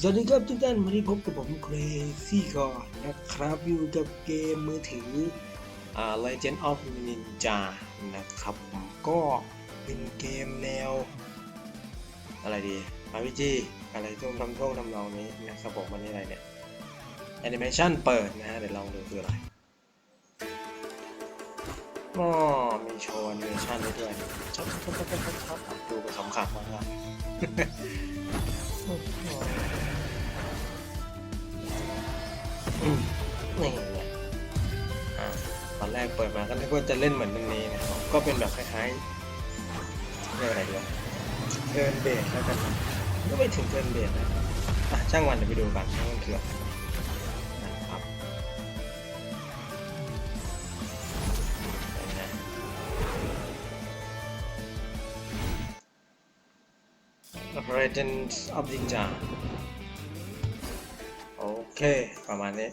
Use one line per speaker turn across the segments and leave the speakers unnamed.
สวัสดีครับทุกท่านวันนี้พบกับผมเครซี่ก่อนนะครับอยู่กับเกมมือถืออ่า Legend of Ninja นะครับผมก็เป็นเกมแนว อะไรดี RPG อะไรท่วงทำท่วงทำนองนี้นะครับผมวันนี้อะไรเนี่ยแอนิเมชันเปิดนะฮะเดี๋ยวลองดูคืออะไรอ๋อมีโชว์แอนิเมชันด้วยชอบชอบชอบชอบชอบชอบดูไปขำๆมากครับ นี่อ่าตอนแรกเปิดมาก็นึกว่าจะเล่นเหมือนตรงนี้นะครับ ก็เป็นแบบคล้ายๆเรียกอะไรดีวะเทิร์นเบสแล้วกันก็ไม่ถึงเทิร์นเบสนะอะช่างวันเดี๋ยวไปดูกันว่ามันคืออะไรนะครับไหนนะ Legends of Ninja เค ประมาณนี้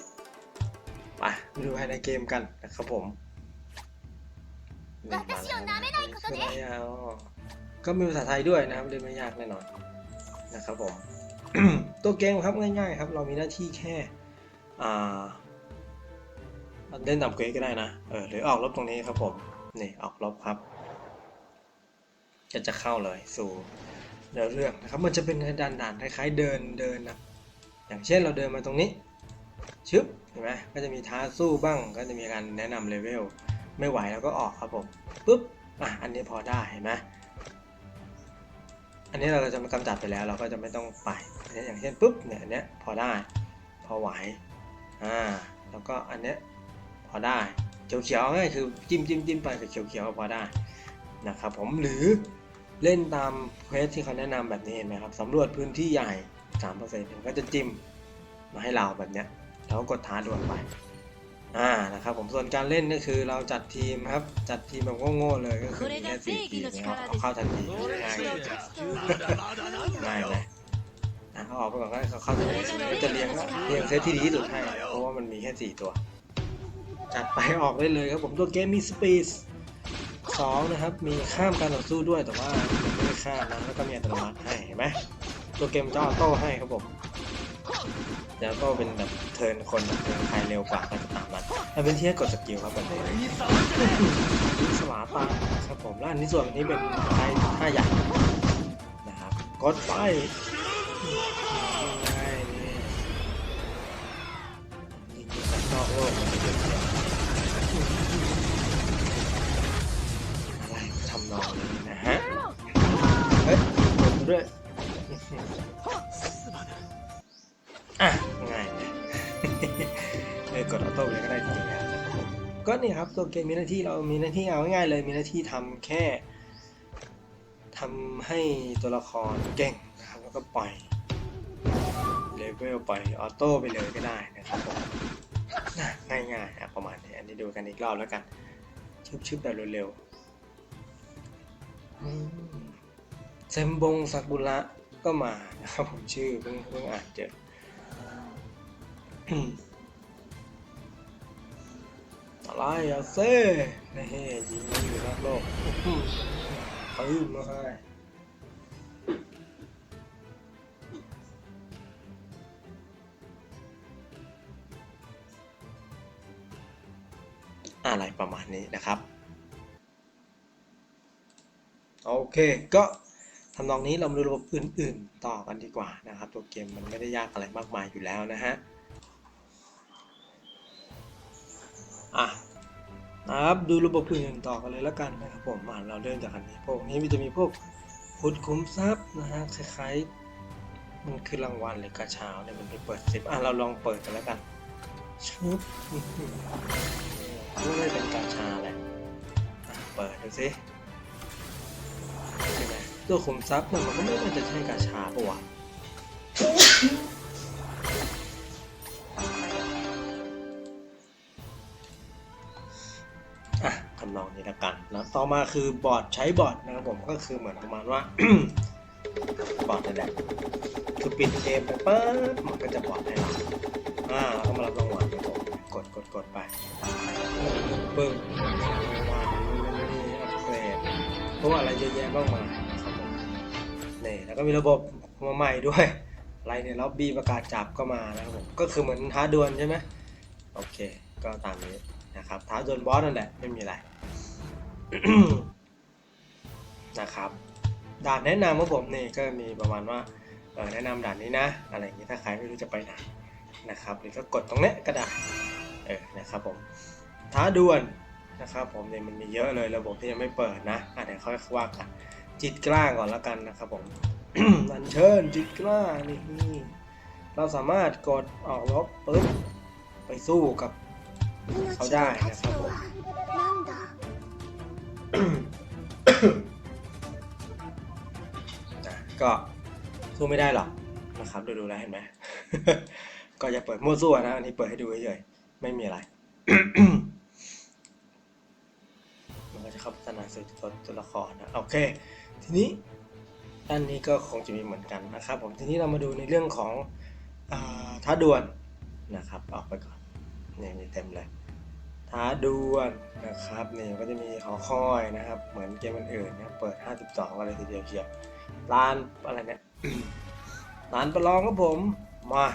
มาดูภายในเกมกันนะครับผมนี่มาแก็มีภาษาไทยด้วยนะครับเล่นไม่ยากแน่นอนนะครับผมตัวเกมครับง่ายๆครับ เรามีหน้าที่แค่เล่นตามเกรดก็ได้นะเออหรือออกลบตรงนี้ครับผมนี่ออกลบครับก็จะเข้าเลยสู่เรื่องนะครับ มันจะเป็นด่านๆคล้ายๆเดินเดินนะ อย่างเช่นเราเดินมาตรงนี้ชึบเห็นไหมก็จะมีท้าสู้บ้าง ก็จะมีการแนะนำเลเวลไม่ไหวเราก็ออกครับผมปุ๊บอะอันนี้พอได้เห็นไหมอันนี้เราจะมากำจัดไปแล้วเราก็จะไม่ต้องไปอันนี้อย่างเช่นปุ๊บเนี่ยอันเนี้ยพอได้พอไหวอ่าแล้วก็อันเนี้ยพอได้เขียวๆง่ายคือจิ้มจิ้มจิ้มไปคือเขียวๆพอได้นะครับผมหรือเล่นตามเควสที่เขาแนะนำแบบนี้เห็นไหมครับสำรวจพื้นที่ใหญ่ 3%ก็จะจิ้มมาให้เราแบบเนี้ยแล้วก็กดท้าดวลไปอ่านะครับผมส่วนการเล่นก็คือเราจัดทีมครับจัดทีมแบบโง่ๆเลยก็คือแค่สี่ทีมนะครับเอาเข้าทันทีง่ายเลยง่ายเลยอะเขาออกไปก่อนก็เขาเข้าทันทีก็จะเรียงเรียงเซตที่ดีที่สุดให้เพราะว่ามันมีแค่สี่ตัว จัดไปออกได้เลยครับผมตัวเกมมีสปีดสองนะครับมีข้ามการต่อสู้ด้วยแต่ว่าไม่ข้ามนะแล้วก็มีอัตโนมัติให้เห็นไหม ตัวเกมจะออโต้ให้ครับผมแล้วก็เป็นแบบเทินคนแบบเทิร์นใครเร็วกว่าก็จะตามนั้นถ้าเป็นที่ให้กดสกิลครับแบบนี้สลาตาครับผมแล้วอันนี้ส่วนนี้เป็นไทยท่าใหญ่นะครับกดไปง่ายนี่ยิงจากนอกโลกมันจะเยอะอะไรทำนองนี้นะฮะ เฮ้ยกดด้วย โต้เลยก็ได้จริงๆนะครับผมก็นี่ครับตัวเกมมีหน้าที่เรามีหน้าที่เอาง่ายๆเลยมีหน้าที่ทำแค่ทำให้ตัวละครเก่งนะครับแล้วก็ปล่อยเลเวลปล่อยออโต้ไปเลยก็ได้นะครับผมง่ายๆะประมาณนี้อันนี้ดูกันอีกรอบแล้วกันชึบๆแบบเร็วๆเซมบงซากุระก็มานะครับผมชื่อเพิ่งเพิ่งอ่านเจอ อืมอะไรอะเซ่นี่ยิงอยู่นอกโลกอืมปืนมาให้อะไรประมาณนี้นะครับ โอเคก็ทำนองนี้เรามาดูระบบอื่น ๆ ต่อกันดีกว่านะครับ ตัวเกมมันไม่ได้ยากอะไรมากมายอยู่แล้วนะฮะ ครับดูระบบอื่นต่อกันเลยแล้วกันนะครับผมอ่าเราเริ่มจากอันนี้พวกนี้มันจะมีพวกขุดคุ้มทรัพย์นะฮะคล้ายๆมันคือรางวัลหรือกระเช้าเนี่ยมันไปเปิดสิบอะเราลองเปิดกันแล้วกันชุบอื้อหือนี่ไม่เป็นกาชาแหละเปิดดูสิใช่ไหมตัวขุมทรัพย์เนี่ยมันก็ไม่น่าจะใช่กาชาปะวะ ต่อมาคือบอร์ดใช้บอร์ดนะครับผมก็คือเหมือนประมาณว่า บอร์ดนั่นแหละคือปิดเกมไปปั๊บมันก็จะบอร์ดให้เราอ่าแล้วก็มารับรางวัลครับผมกดกดกดไปปึ้งรางวัลมีอัปเกรดพวกอะไรเยอะแยะมากมายครับผมนี่แล้วก็มีระบบมาใหม่ด้วยอะไรเนี่ยล็อบบี้ประกาศจับก็มานะครับผมก็คือเหมือนท้าดวลใช่ไหมโอเค ก็ตามนี้นะครับท้าดวลบอสนั่นแหละไม่มีอะไร นะครับด่านแนะนำของผมนี่ก็มีประมาณว่าแนะนำด่านนี้นะ อะไรอย่างนี้ถ้าใครไม่รู้จะไปไหนนะครับหรือก็กดตรงนี้ก็ได้เออนะครับผมท้าด่วนนะครับผมเนี่ยมันมีเยอะเลยระบบที่ยังไม่เปิดนะอะเดี๋ยวค่อยว่ากันจิตกล้าก่อนแล้วกันนะครับผมอันเชิญจิตกล้านี่เราสามารถกดออกล็อกปึ๊บไปสู้กับ
เขา
ได้
นะครับผม
นะก็สู้ไม่ได้หรอกนะครับดูดูแล้วเห็นไหม ก็อย่าเปิดมั่วซั่วนะ อันนี้เปิดให้ดูเฉยๆไม่มีอะไร มันก็จะเข้าพัฒนาสู่ตัวตัวละครนะโอเค ทีนี้ด้านนี้ก็คงจะมีเหมือนกันนะครับผมทีนี้เรามาดูในเรื่องของท้าดวลนะครับ ออกไปก่อนนี่มีเต็มเลย ท้าดวลนะครับนี่ก็จะมีหอคอยนะครับ เหมือนเกมอื่นๆนะเปิด 52อะไรทีเดียวเชียวร้านอะไรเนี่ยร้านประลองครับผมมา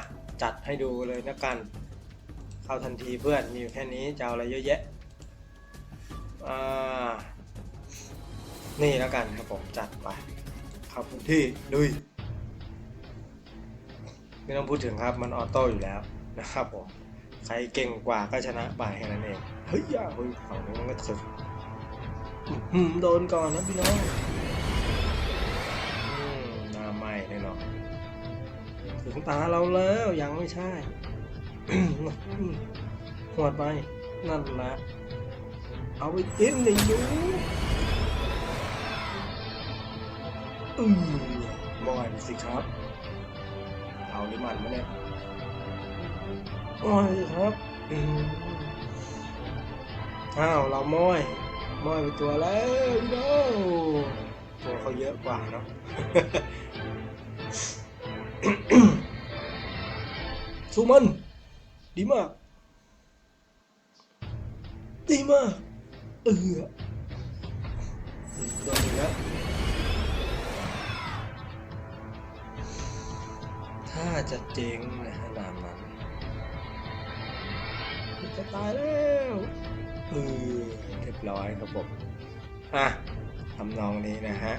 จัดให้ดูเลยนะกัน เข้าทันทีเพื่อนมีอยู่แค่นี้จะเอาอะไรเยอะแยะอ่านี่แล้วกันครับผมจัดไปเข้าพื้นที่ลุยไม่ต้องพูดถึงครับมันออโต้อยู่แล้วนะครับผม ใครเก่งกว่าก็ชนะไปแค่นั้นเอง เฮ้ยอย่าเฮ้ยฝั่งนี้มันก็สุดหือโดนก่อนนะพี่น้องหน้าไหม้แน่นอนถึงตาเราแล้วยังไม่ใช่หวดไป นั่นแหละเอาไปกินเลยยูอืมมอยสิครับ เอาลิมันมาเนี่ย ม้อยครับอ้าวเราม้อยม้อยไปตัวแล้วโน้ตัวเขาเยอะกว่าเนาะสู้มัน ดีมาก ดีมาก เออโดนอีกแล้วถ้าจะเจ๊งนะขนาดนั้น จะตายแล้วเออเรียบร้อยครับผมอะทำนองนี้นะฮะ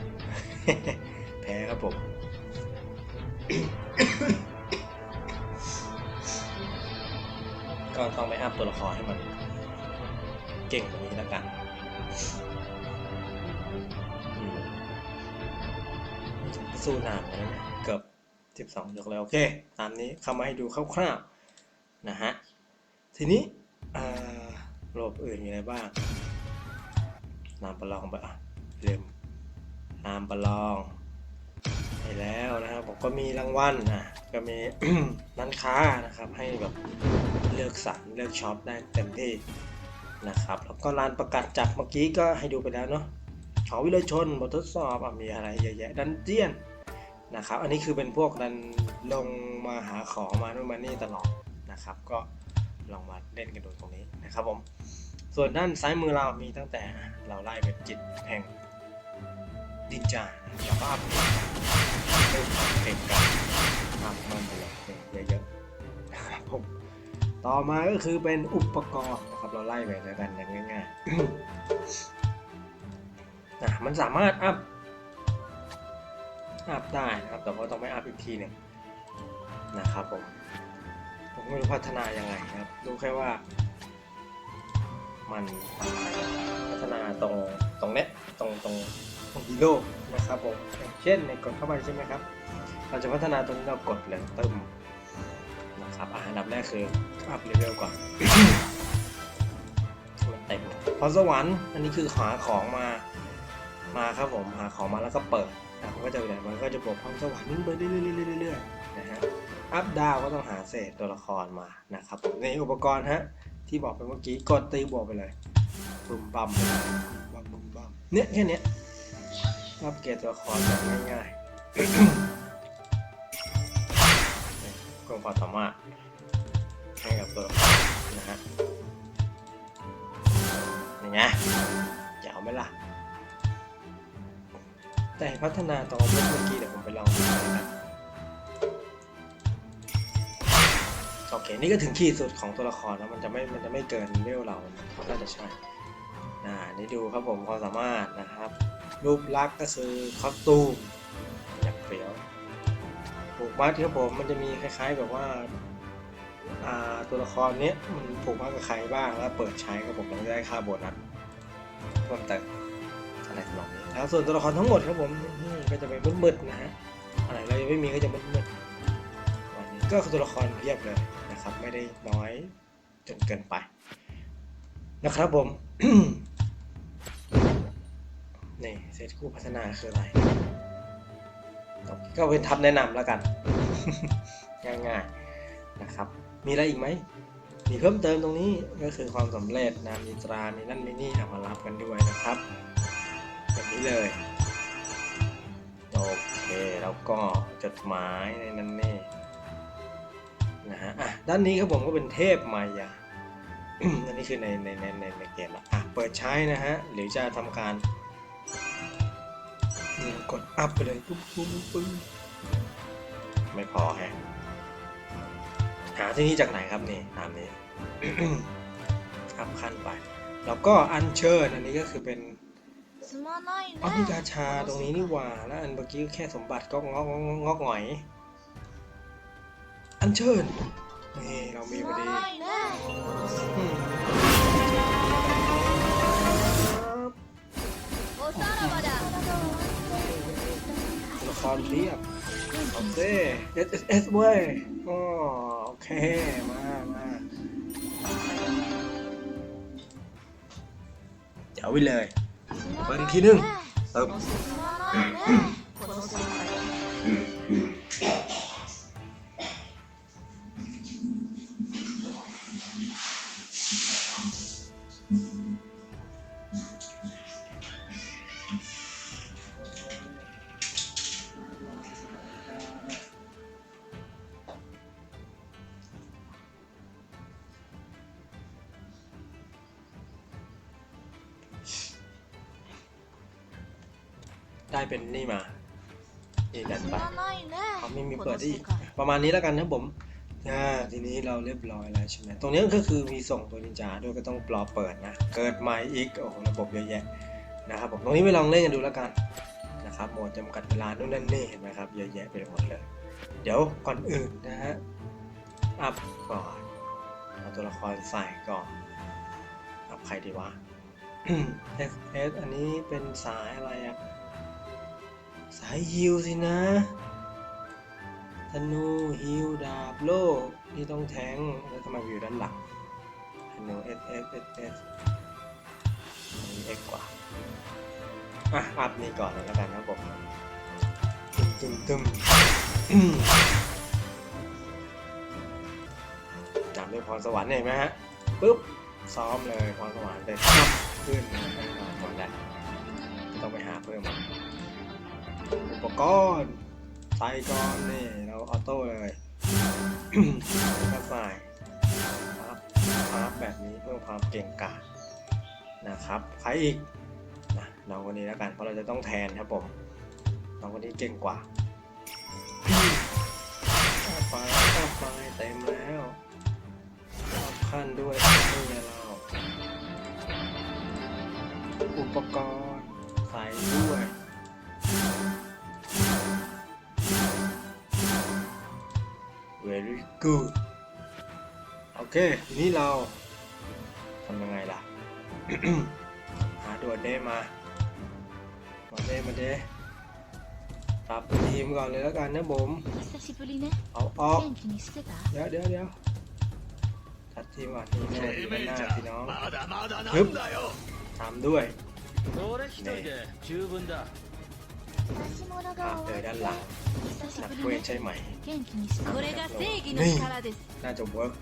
แพ้ครับผมก็ต้องไปอัพตัวละครให้มัน เก่งกว่านี้แล้วกันสู้นานแล้วเนี่ยเกือบ 12 ยกแล้ว โอเค ตามนี้เข้ามาให้ดูคร่าวๆนะฮะ ทีนี้ อ่าโลบอื่นมีอะไรบ้างนามประลองไปอะเริ่มนามประลองไปแล้วนะครับผมก็มีรางวัลนะก็มีร้านค้านะครับ ให้แบบเลือกสรรเลือกช็อปได้เต็มที่นะครับ แล้วก็ร้านประกาศจับเมื่อกี้ก็ให้ดูไปแล้วเนาะเขาวิเลชนบททดสอบอมีอะไรเยอะแยะดันเจียนนะครับ อันนี้คือเป็นพวกดันลงมาหาของมาโน่นมานี่ตลอดนะครับ ก็ ลองมาเล่นกันดูตรงนี้นะครับผมส่วนด้านซ้ายมือเรามีตั้งแต่เราไล่เป็นจิตแห่งดินจาแล้วก็อัพเริ่มเก่งกันอัพมันไปเลยเยอะๆนะครับผมต่อมาก็คือเป็นอุปกรณ์นะครับเราไล่ไปแล้วกันงง่ายๆนะมันสามารถอัพอัพได้นะครับแต่ว่าต้องไม่อัพอีกทีหนึ่งนะครับผม ไม่รู้พัฒนายังไงครับ รู้แค่ว่า มันพัฒนาตรงตรงเนี้ยตรงตรงตรงฮีโร่นะครับผมเช่นในกดเข้าไปใช่ไหมครับ เราจะพัฒนาตรงนี้เรากดเลยตึมนะครับอันดับแรกคืออัพเลเวลก่อนมันเต็มพรสวรรค์อันนี้คือหาของมามาครับผมหาของมาแล้วก็เปิดนะมันก็จะแบบมันก็จะบวกความสวรรค์ไปเรื่อยๆๆๆๆนะฮะ อัพดาวก็ต้องหาเศษตัวละครมานะครับในอุปกรณ์ฮะที่บอกไปเมื่อกี้กดตีบวกไปเลยบุมบัมบัมบุมบัมเนี่ยแค่นี้อัพเกรดตัวละครแบบง่ายๆกลมความสามารถให้กับตัวละครนะฮะยังไงจะเอาไหมล่ะแต่พัฒนาตรงอาวุธเมื่อกี้เดี๋ยวผมไปลองดูนะ โอเค นี่ก็ถึงขีดสุดของตัวละครแล้วมันจะไม่มันจะไม่เกินเวลเราน่าจะใช่น่านี่ดูครับผมความสามารถนะครับ รูปลักษณ์ก็คือคอสตูมอย่างเปรียวผูกมัดครับผมมันจะมีคล้ายๆแบบว่าตัวละครนี้มันผูกมัดกับใครบ้างแล้วเปิดใช้ครับผมมันจะได้ค่าโบนัสเพิ่มเติมอะไรทำนองนี้แล้วส่วนตัวละครทั้งหมดครับผมก็จะเป็นมืดๆนะฮะอะไรเรายังไม่มีก็จะมืดๆวันนี้ก็คือตัวละครเพียบเลย นะครับไม่ได้น้อยจนเกินไปนะครับผมนี่เซตคู่พัฒนาคืออะไรก็เป็นทับแนะนำแล้วกัน ง่ายๆนะครับ มีอะไรอีกไหมมีเพิ่มเติมตรงนี้ก็คือความสำเร็จนะมีตรา มีนั่นมีนี่เอามารับกันด้วยนะครับแบบนี้เลยโอเคแล้วก็จดหมายในนั้นนี่ ฮะด้านนี้ครับผมก็เป็นเทพมายาอันนี้คือในในในในเกมละอะเปิดใช้นะฮะหรือจะทำการกดอัพไปเลยปุ๊บปุ๊บปุ๊บไม่พอฮะหาที่นี่จากไหนครับนี่ตามนี้อัพขั้นไป แล้วก็อันเชิญอันนี้ก็คือเป็นอ๋อมีกาชาตรงนี้นี่ว่าแล้วอันเมื่อกี้แค่สมบัติก็งอกงอกงอกหงอย เชิญนี่เรามีพอดีอืมตัวละครเรียบโอเคเอสเว้ยอ๋อโอเค มามาเดี๋ยวไปเลยเปิดทีนึงเติม ได้เป็นนี่มาเอดันไปเขาไม่มีเปิดอีกประมาณนี้แล้วกันนะผมทีนี้เราเรียบร้อยแล้วใช่ไหมตรงนี้ก็คือมีส่งตัวนินจาด้วยก็ต้องปลอเปิดนะ เกิดใหม่อีกโอ้โหระบบเยอะแยะนะครับผมตรงนี้ไปลองเล่นกันดูแล้วกันนะครับหมดจำกัดเวลาโน่นนั่นนี่เห็นไหมครับเยอะแยะไปหมดเลย เดี๋ยวก่อนอื่นนะฮะอัพก่อนเอาตัวละครใส่ก่อนอัพใครดีวะเอเอสอันนี้เป็นสายอะไรอะ สายฮิวสินะธนูฮิวดาบโล่ที่ต้องแทงแล้วทำไมอยู่ด้านหลังธนูเอสเอสเอสเอสเอ็กกว่าอะอัพนี่ก่อนเลยแล้วกันนะผมตึมตึมตึมอืมจำด้วยพรสวรรค์เห็นไหมฮะปุ๊บซ้อมเลยพรสวรรค์เป็นปั๊บขึ้นนะหมดแล้วไม่ต้องไปหาเพิ่มมา อุปกรณ์ใส่ก่อนนี่เราออโต้เลยก็ใส่พับพับแบบนี้เพื่อความเก่งกาจนะครับ ใครอีกนะน้องคนนี้แล้วกันเพราะเราจะต้องแทนครับผมน้องคนนี้เก่งกว่าเอาไปเอาไปเต็มแล้วรับขั้นด้วยนี่เราอุปกรณ์ใส่ด้วย very good โอเคนี่เราทำยังไงล่ะ หาด่วนเด้มา มาเด้มาเด้ตับทีมก่อนเลยแล้วกันนะผมเอาออกเดี๋ยวเดี๋ยวเดี๋ยวตัดทีมก่อนทีมแม่ทีมหน้าพี่น้องฮึบทำด้วย
นี่ 一人で十分だ
出し物
ภา
が
พ
終
เลย
わ
ด้าน
っ
หลัง
た久し
นัก
ぶ
เว
り
ทใช่ไหม
元気にして
こ
これが正義の力です
น่าจะเวิร์ก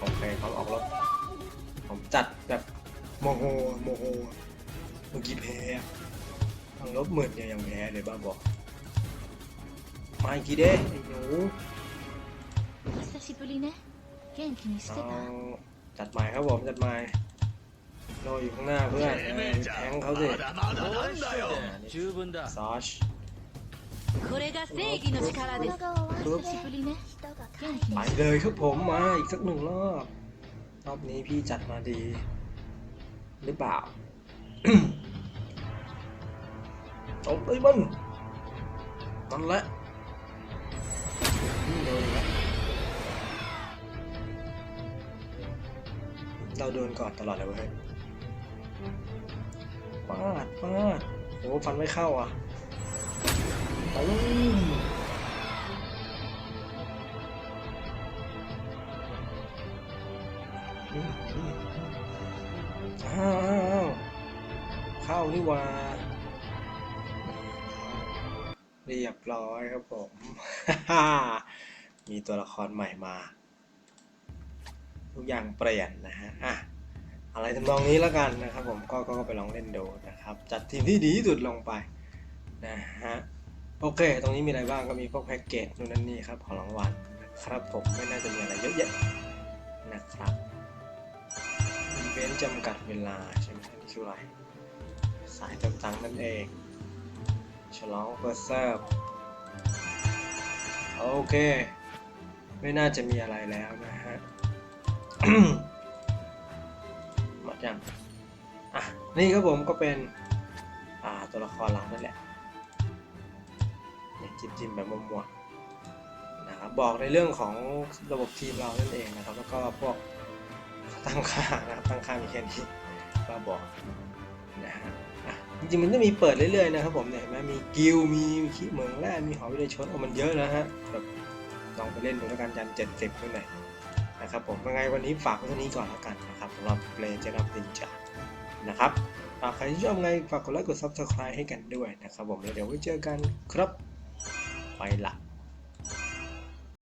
โอเคเขาออกรถ ผมจัดแบบโมโหโมโหเมื่อกี้แพ้อะทางลบหมื่นเนี่ยยังแพ้เลยบ้าบอก มาอีกทีเด้ไอ้หนู
久しぶりね元気にして
เอา
た
จัดหมายครับผมจัดหม ายรออยู่ข้างหน้าเพื่อน
て
เอ
め
อ
えじゃ
แทงเขาสิ
まだまだな
俺一
んだよ
人で十分だ
ซอช
これが正義の力です
ปึ๊บ
久しぶりね人が Bien
ไป
fini.
เลยครับผมมาอีกสักหนึ่งรอบ รอบนี้พี่จัดมาดี หรือเปล่า ตบเลยมันนั่นแหละอืมโดนอีกแล้วเราโดนก่อนตลอดเลยเว้ยฟ าดฟาดโอ้ฟันไม่เข้าอะตุ้มอ้าวเข้านี่ว่า เรียบร้อยครับผม มีตัวละครใหม่มา ทุกอย่างเปลี่ยนนะฮะ อะ อะไรทำนองนี้แล้วกันนะครับผมก็ก็ไปลองเล่นดูนะครับ จัดทีมที่ดีที่สุดลงไปนะฮะโอเค ตรงนี้มีอะไรบ้างก็มีพวกแพ็กเกจนู่นนั่นนี่ครับของรางวัลนะครับผมไม่น่าจะมีอะไรเยอะแยะนะครับอีเวนต์จำกัดเวลาใช่ไหมอันนี่คืออะไรสายเติมตังค์นั่นเองฉลองเปิดเซิร์โอเค ไม่น่าจะมีอะไรแล้วนะฮะ ยังอะนี่ครับผมก็เป็นอ่าตัวละครเรานั่นแหละจิ้มจิ้มๆแบบมั่วๆนะครับบอกในเรื่องของระบบทีมเรานั่นเองนะครับ แล้วก็พวกตั้งค่านะครับตั้งค่ามีแค่นี้ก็บอกนะฮะจริงๆมันจะมีเปิดเรื่อยๆนะครับผมเนี่ยเห็นไหมมีกิลมีขี้เหมืองแร่มีหอวิทยชนโอ้มันเยอะนะฮะแบบลองไปเล่นดูแล้วกันยันเจ็ดสิบด้วยหน่อยนะครับผมยังไงวันนี้ฝากไว้เท่านี้ก่อนแล้วกันนะ สำหรับเพลงเจนับดินจานะครับใครที่ชอบไงฝากกดไลค์กด subscribe ให้กันด้วยนะครับผมแล้วเดี๋ยวไว้เจอกันครับไปละ